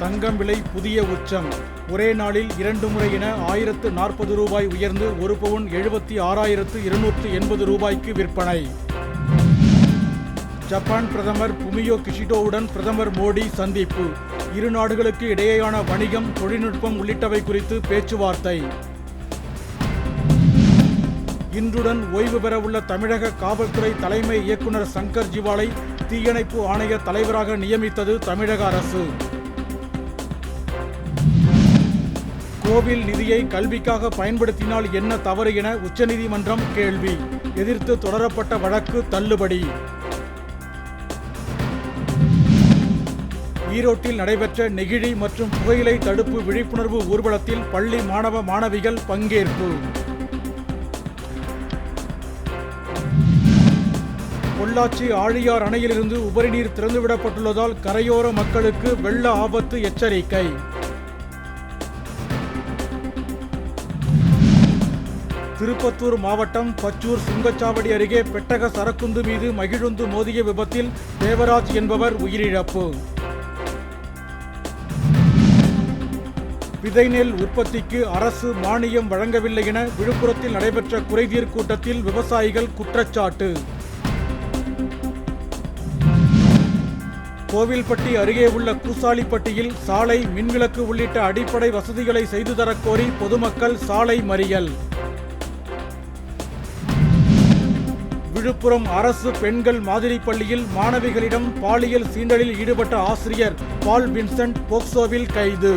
தங்கம் விலை புதிய உச்சம். ஒரே நாளில் இரண்டு முறை என ஆயிரத்து நாற்பது ரூபாய் உயர்ந்து ஒரு பவுன் எழுபத்தி ஆறாயிரத்து இருநூற்று எண்பது ரூபாய்க்கு விற்பனை. ஜப்பான் பிரதமர் புமியோ கிஷிடோவுடன் பிரதமர் மோடி சந்திப்பு. இரு நாடுகளுக்கு இடையேயான வணிகம் தொழில்நுட்பம் உள்ளிட்டவை குறித்து பேச்சுவார்த்தை. இன்றுடன் ஓய்வு பெறவுள்ள தமிழக காவல்துறை தலைமை இயக்குனர் சங்கர் ஜிவாலை தீயணைப்பு ஆணைய தலைவராக நியமித்தது தமிழக அரசு. கோவில் நிதியை கல்விக்காக பயன்படுத்தினால் என்ன தவறு என உச்சநீதிமன்றம் கேள்வி. எதிர்த்து தொடரப்பட்ட வழக்கு தள்ளுபடி. ஈரோட்டில் நடைபெற்ற நெகிழி மற்றும் புகையிலை தடுப்பு விழிப்புணர்வு ஊர்வலத்தில் பள்ளி மாணவ மாணவிகள் பங்கேற்பு. பொள்ளாச்சி ஆழியார் அணையிலிருந்து உபரிநீர் திறந்துவிடப்பட்டுள்ளதால் கரையோர மக்களுக்கு வெள்ள ஆபத்து எச்சரிக்கை. திருப்பத்தூர் மாவட்டம் பச்சூர் சுங்கச்சாவடி அருகே பெட்டக சரக்குந்து மீது மகிழுந்து மோதிய விபத்தில் தேவராஜ் என்பவர் உயிரிழப்பு. விதைநெல் உற்பத்திக்கு அரசு மானியம் வழங்கவில்லை என விழுப்புரத்தில் நடைபெற்ற குறைதீர் கூட்டத்தில் விவசாயிகள் குற்றச்சாட்டு. கோவில்பட்டி அருகே உள்ள கூசாலிப்பட்டியில் சாலை மின்விளக்கு உள்ளிட்ட அடிப்படை வசதிகளை செய்து தரக்கோரி பொதுமக்கள் சாலை மறியல். விழுப்புரம் அரசு பெண்கள் மாதிரி பள்ளியில் மாணவிகளிடம் பாலியல் சீண்டலில் ஈடுபட்ட ஆசிரியர் பால் வின்சென்ட் போக்சோவில் கைது.